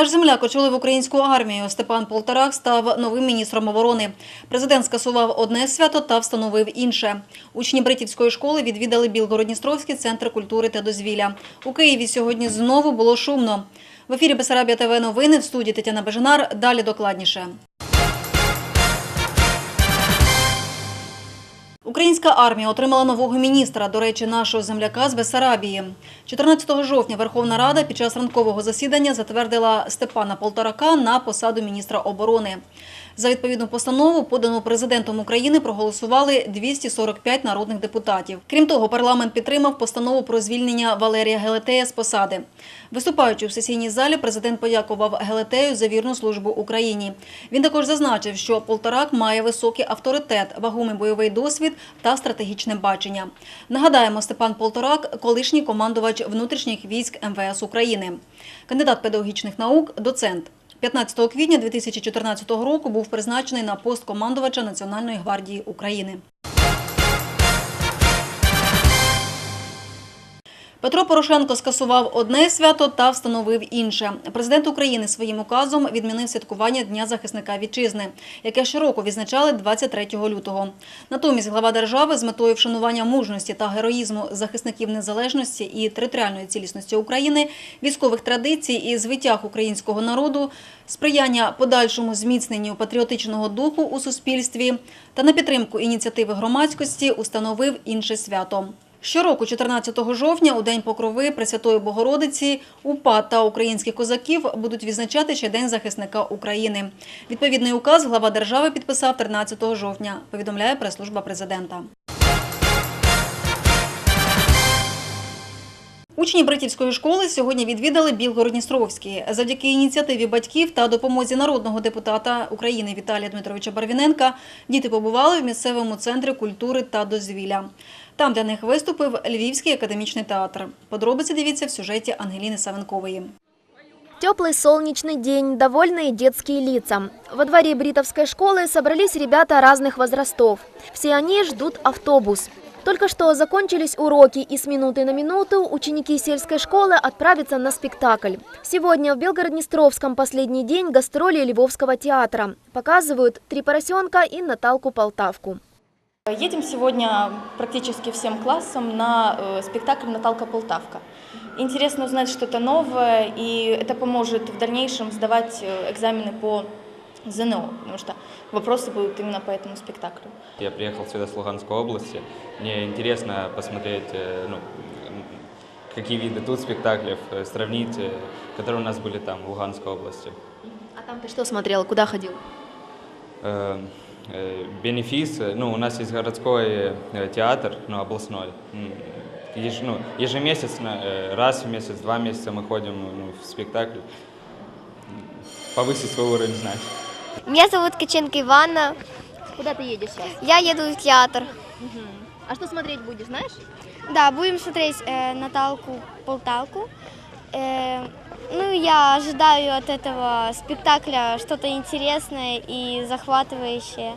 Наш земляк очолив українську армію. Степан Полторак став новим міністром оборони. Президент скасував одне свято та встановив інше. Учні Бритівської школи відвідали Білгородністровський центр культури та дозвілля. У Києві сьогодні знову було шумно. В ефірі Бесарабія ТВ новини в студії Тетяна Бежинар. Далі докладніше. Українська армія отримала нового міністра, до речі, нашого земляка з Бесарабії. 14 жовтня Верховна Рада під час ранкового засідання затвердила Степана Полторака на посаду міністра оборони. За відповідну постанову, подану президентом України, проголосували 245 народних депутатів. Крім того, парламент підтримав постанову про звільнення Валерія Гелетея з посади. Виступаючи в сесійній залі, президент подякував Гелетею за вірну службу Україні. Він також зазначив, що Полторак має високий авторитет, вагомий бойовий досвід та стратегічне бачення. Нагадаємо, Степан Полторак – колишній командувач внутрішніх військ МВС України. Кандидат педагогічних наук, доцент. 15 квітня 2014 року був призначений на пост командувача Національної гвардії України. Петро Порошенко скасував одне свято та встановив інше. Президент України своїм указом відмінив святкування Дня захисника вітчизни, яке щороку відзначали 23 лютого. Натомість глава держави з метою вшанування мужності та героїзму захисників незалежності і територіальної цілісності України, військових традицій і звитяг українського народу, сприяння подальшому зміцненню патріотичного духу у суспільстві та на підтримку ініціативи громадськості установив інше свято. Щороку, 14 жовтня, у День Покрови Пресвятої Богородиці, УПА та українських козаків будуть відзначати ще День захисника України. Відповідний указ глава держави підписав 13 жовтня, повідомляє прес-служба президента. Учні Бритівської школи сьогодні відвідали Білгородністровський. Завдяки ініціативі батьків та допомозі народного депутата України Віталія Дмитровича Барвіненка діти побували в місцевому центрі культури та дозвілля. Там для них виступив Львівський академічний театр. Подробиці дивіться в сюжеті Ангеліни Савенкової. Теплый солнечный день, довольные детские лица. Во дворе Бритовской школы собрались ребята разных возрастов. Все они ждут автобус. Только что закончились уроки, и с минуты на минуту ученики сельской школы отправятся на спектакль. Сегодня в Белгород-Днестровском последний день гастроли Львовского театра. Показывают «Три поросенка» и «Наталку Полтавку». Едем сегодня практически всем классом на э, спектакль «Наталка Полтавка». Интересно узнать что-то новое, и это поможет в дальнейшем сдавать э, экзамены по ЗНО, потому что вопросы будут именно по этому спектаклю. Я приехал сюда с Луганской области. Мне интересно посмотреть, э, ну, какие виды тут спектаклей, э, сравнить, э, которые у нас были там, в Луганской области. А там ты что смотрел, куда ходил? Э, э, Бенефис, ну, у нас есть городской театр, ну, областной. Еж- ну, ежемесячно, раз в месяц, два месяца мы ходим ну, в спектакль, повысить свой уровень знаний. Меня зовут Каченко Ивановна. Куда ты едешь сейчас? Я еду в театр. А что смотреть будешь, знаешь? Да, будем смотреть э, Наталку Полталку. Э, ну, я ожидаю от этого спектакля что-то интересное и захватывающее.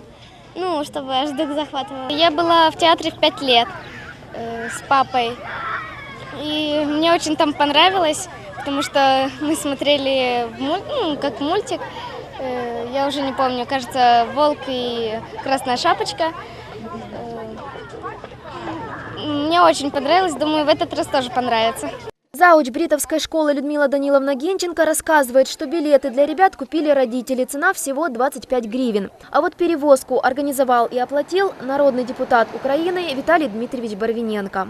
Ну, чтобы аж дух захватывал. Я была в театре в пять лет э, с папой. И мне очень там понравилось, потому что мы смотрели ну, как мультик. Э, я уже не помню, кажется, «Волк и Красная шапочка». Мне очень понравилось, думаю, в этот раз тоже понравится. Зауч Бритовской школы Людмила Даниловна Генченко рассказывает, что билеты для ребят купили родители, цена всего 25 гривен. А вот перевозку организовал и оплатил народный депутат Украины Виталий Дмитриевич Барвиненко.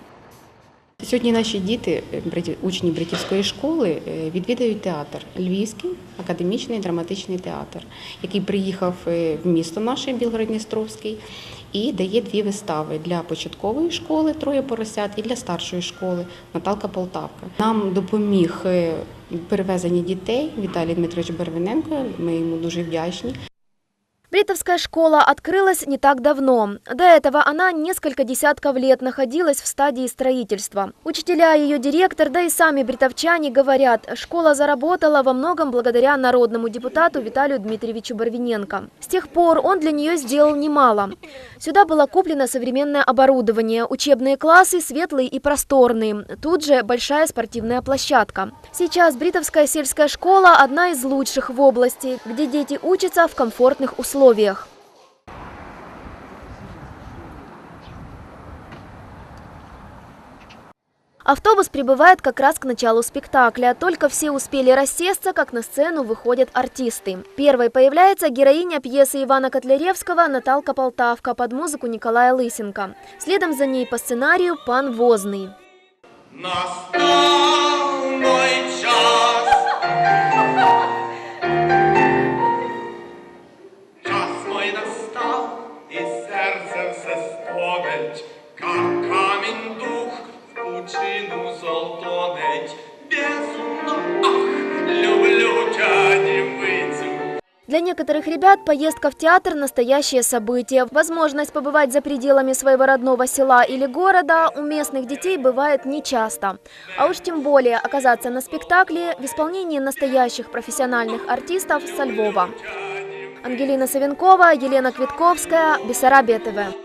Сьогодні наші діти, е, учні Братівської школи, е, відвідають театр Львівський академічний драматичний театр, який приїхав е, в місто наше Білгород-Дністровський і дає дві вистави для початкової школи Троє поросят і для старшої школи Наталка Полтавка. Нам допоміг в перевезенні дітей Віталій Дмитрович Барвиненко. Ми йому дуже вдячні. Бритовская школа открылась не так давно. До этого она несколько десятков лет находилась в стадии строительства. Учителя, ее директор, да и сами бритовчане говорят, школа заработала во многом благодаря народному депутату Виталию Дмитриевичу Барвиненко. С тех пор он для нее сделал немало. Сюда было куплено современное оборудование, учебные классы светлые и просторные. Тут же большая спортивная площадка. Сейчас Бритовская сельская школа – одна из лучших в области, где дети учатся в комфортных условиях. Автобус прибывает как раз к началу спектакля. Только все успели рассесться, как на сцену выходят артисты. Первой появляется героиня пьесы Ивана Котляревского Наталка Полтавка под музыку Николая Лысенко. Следом за ней по сценарию «Пан Возный». Настал мой. Час ребят поездка в театр – настоящее событие. Возможность побывать за пределами своего родного села или города у местных детей бывает нечасто. А уж тем более оказаться на спектакле в исполнении настоящих профессиональных артистов со Львова. Ангелина Савенкова, Елена Квитковская, Бессарабия ТВ.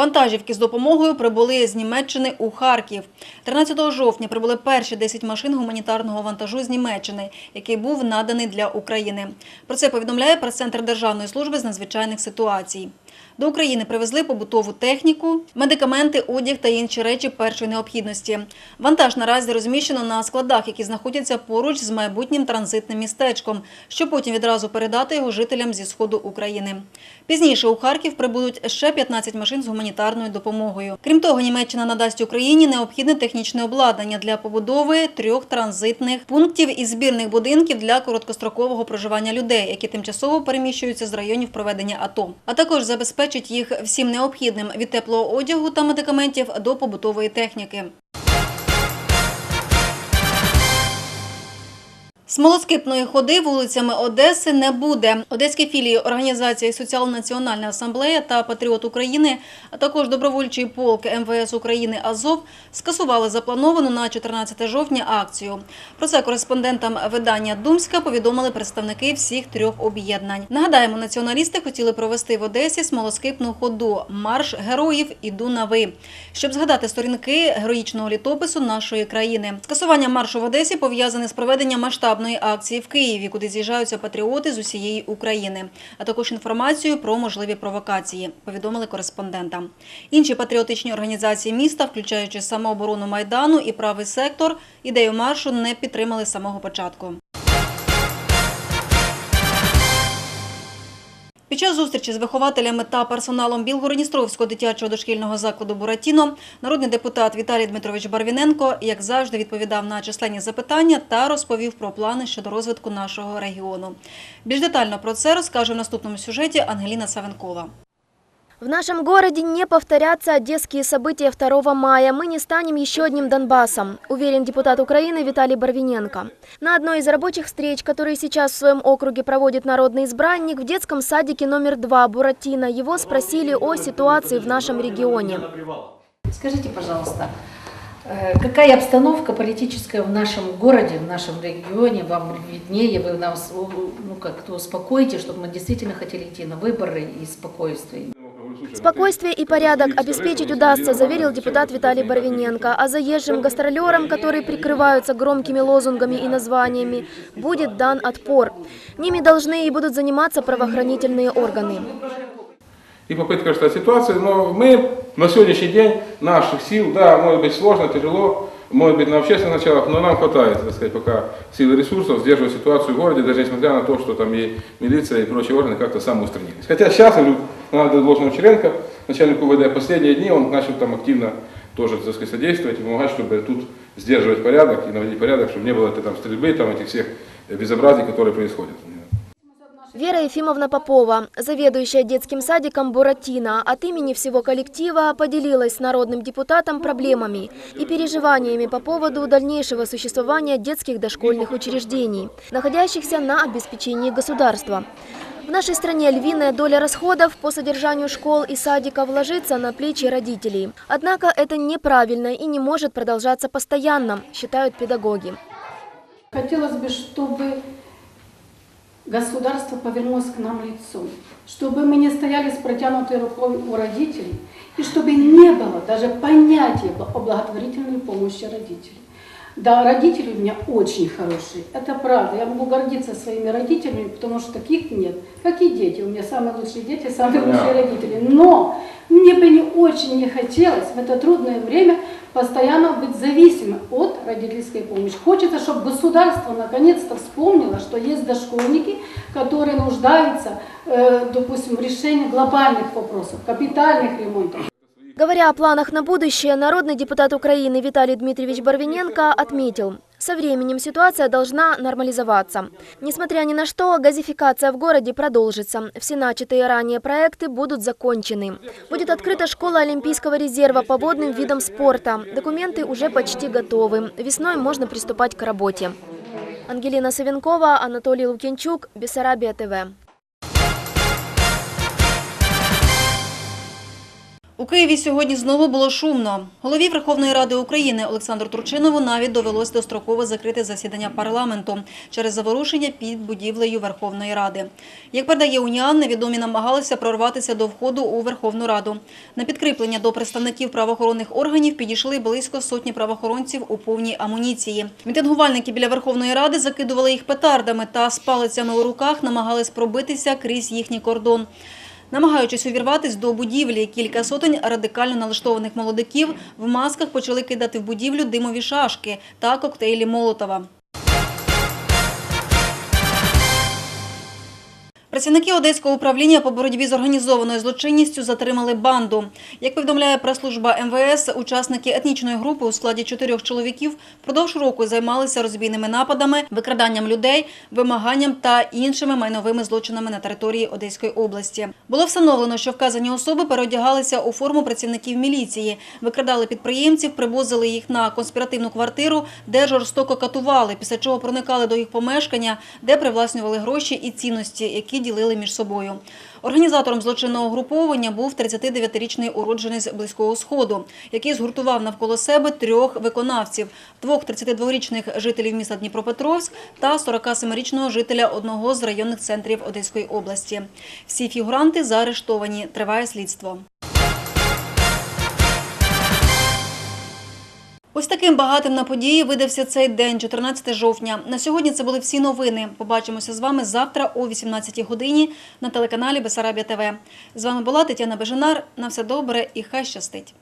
Вантажівки з допомогою прибули з Німеччини у Харків. 13 жовтня прибули перші 10 машин гуманітарного вантажу з Німеччини, який був наданий для України. Про це повідомляє прес-центр Державної служби з надзвичайних ситуацій. До України привезли побутову техніку, медикаменти, одяг та інші речі першої необхідності. Вантаж наразі розміщено на складах, які знаходяться поруч з майбутнім транзитним містечком, щоб потім відразу передати його жителям зі сходу України. Пізніше у Харків прибудуть ще 15 машин з гуманітарною допомогою. Крім того, Німеччина надасть Україні необхідне технічне обладнання для побудови трьох транзитних пунктів і збірних будинків для короткострокового проживання людей, які тимчасово переміщуються з районів проведення АТО, а також забезпечить їх всім необхідним від теплого одягу та медикаментів до побутової техніки. Смолоскипної ходи вулицями Одеси не буде. Одеські філії організації Соціал-Національна асамблея та Патріот України, а також добровольчий полк МВС України Азов скасували заплановану на 14 жовтня акцію. Про це кореспондентам видання Думська повідомили представники всіх трьох об'єднань. Нагадаємо, націоналісти хотіли провести в Одесі смолоскипну ходу Марш героїв Іду на ви, щоб згадати сторінки героїчного літопису нашої країни. Скасування маршу в Одесі пов'язане з проведенням масштабної акції в Києві, куди з'їжджаються патріоти з усієї України, а також інформацію про можливі провокації. Повідомили кореспондентам. Інші патріотичні організації міста, включаючи самооборону майдану і правий сектор, ідею маршу не підтримали з самого початку. Під час зустрічі з вихователями та персоналом Білгородністровського дитячого дошкільного закладу «Буратіно» народний депутат Віталій Дмитрович Барвіненко, як завжди, відповідав на численні запитання та розповів про плани щодо розвитку нашого регіону. Більш детально про це розкаже в наступному сюжеті Ангеліна Савенкова. В нашем городе не повторятся одесские события 2 мая. Мы не станем еще одним Донбассом, уверен депутат Украины Виталий Барвиненко. На одной из рабочих встреч, которые сейчас в своем округе проводит народный избранник, в детском садике номер 2 Буратино, его спросили о ситуации в нашем регионе. Скажите, пожалуйста, э, какая обстановка политическая в нашем городе, в нашем регионе, вам виднее, вы нас ну, как-то успокоите, чтобы мы действительно хотели идти на выборы и спокойствие. Спокойствие и порядок обеспечить удастся, заверил депутат Виталий Барвиненко. А заезжим гастролерам, которые прикрываются громкими лозунгами и названиями, будет дан отпор. Ними должны и будут заниматься правоохранительные органы. и попытка решать ситуацию, но мы на сегодняшний день наших сил, да, может быть сложно, тяжело, может быть на общественных началах, но нам хватает, так сказать, пока сил и ресурсов сдерживать ситуацию в городе, даже несмотря на то, что там и милиция и прочие органы как-то самоустранились. Хотя сейчас, я говорю, надо должное Черенко, начальнику УВД, последние дни он начал там активно тоже, так сказать, содействовать и помогать, чтобы тут сдерживать порядок и наводить порядок, чтобы не было этой там стрельбы, там этих всех безобразий, которые происходят. Вера Ефимовна Попова, заведующая детским садиком «Буратино», от имени всего коллектива поделилась с народным депутатом проблемами и переживаниями по поводу дальнейшего существования детских дошкольных учреждений, находящихся на обеспечении государства. В нашей стране львиная доля расходов по содержанию школ и садиков ложится на плечи родителей. Однако это неправильно и не может продолжаться постоянно, считают педагоги. Хотелось бы, чтобы государство повернулось к нам лицом, чтобы мы не стояли с протянутой рукой у родителей, и чтобы не было даже понятия о благотворительной помощи родителей. Да, родители у меня очень хорошие, это правда. Я могу гордиться своими родителями, потому что таких нет, как и дети. У меня самые лучшие дети, самые лучшие родители. Но мне бы не очень не хотелось в это трудное время постоянно быть зависимым от родительской помощи. Хочется, чтобы государство наконец-то вспомнило, что есть дошкольники, которые нуждаются, э, допустим, в решении глобальных вопросов, капитальных ремонтов. Говоря о планах на будущее, народный депутат Украины Виталий Дмитриевич Барвиненко отметил, со временем ситуация должна нормализоваться. Несмотря ни на что, газификация в городе продолжится. Все начатые ранее проекты будут закончены. Будет открыта школа Олимпийского резерва по водным видам спорта. Документы уже почти готовы. Весной можно приступать к работе. Ангелина Савенкова, Анатолий Лукинчук, Бессарабия ТВ. У Києві сьогодні знову було шумно. Голові Верховної Ради України Олександру Турчинову навіть довелось достроково закрити засідання парламенту через заворушення під будівлею Верховної Ради. Як передає Уніан, невідомі намагалися прорватися до входу у Верховну Раду. На підкріплення до представників правоохоронних органів підійшли близько сотні правоохоронців у повній амуніції. Мітингувальники біля Верховної Ради закидували їх петардами та з палицями у руках намагались пробитися крізь їхній кордон. Намагаючись увірватися до будівлі, кілька сотень радикально налаштованих молодиків в масках почали кидати в будівлю димові шашки та коктейлі Молотова. Працівники Одеського управління по боротьбі з організованою злочинністю затримали банду. Як повідомляє прес-служба МВС, учасники етнічної групи у складі чотирьох чоловіків впродовж року займалися розбійними нападами, викраданням людей, вимаганням та іншими майновими злочинами на території Одеської області. Було встановлено, що вказані особи переодягалися у форму працівників міліції, викрадали підприємців, привозили їх на конспіративну квартиру, де жорстоко катували, після чого проникали до їх помешкання, де привласнювали гроші і цінності, які ділили між собою. Організатором злочинного груповання був 39-річний уродженець Близького Сходу, який згуртував навколо себе трьох виконавців – двох 32-річних жителів міста Дніпропетровськ та 47-річного жителя одного з районних центрів Одеської області. Всі фігуранти заарештовані. Триває слідство. Ось таким багатим на події видався цей день, 14 жовтня. На сьогодні це були всі новини. Побачимося з вами завтра о 18 годині на телеканалі Бесарабія ТВ. З вами була Тетяна Бежинар. На все добре і хай щастить.